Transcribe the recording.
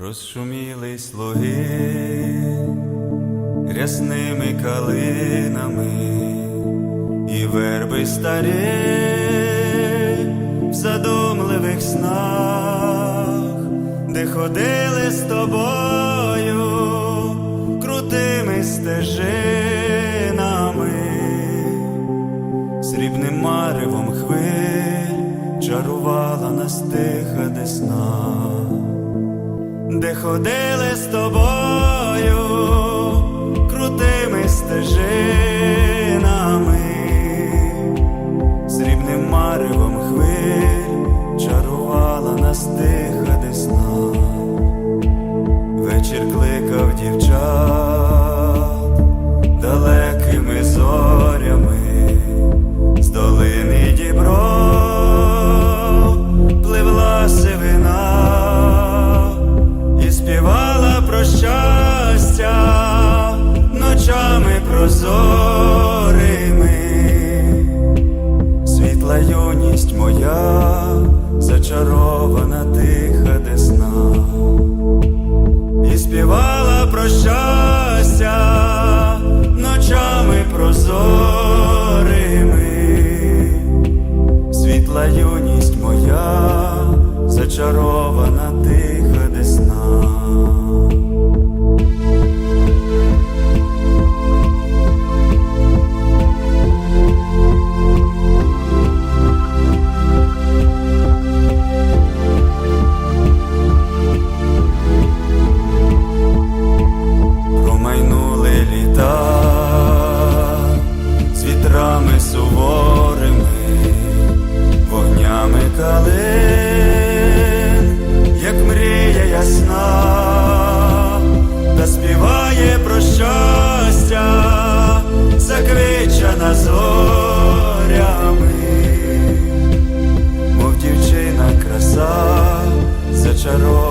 Розшумілись луги рясними калинами і верби старі в задумливих снах, де ходили з тобою крутими стежинами, срібним маревом хвиль чарувала нас тиха десна ходили з тобою крутими стежинами, срібним маревом хвиль чарувала нас тиха десна, про щастя ночами прозорими. Світла юність моя, зачарована Освічена зорями, мов дівчина краса зачарована.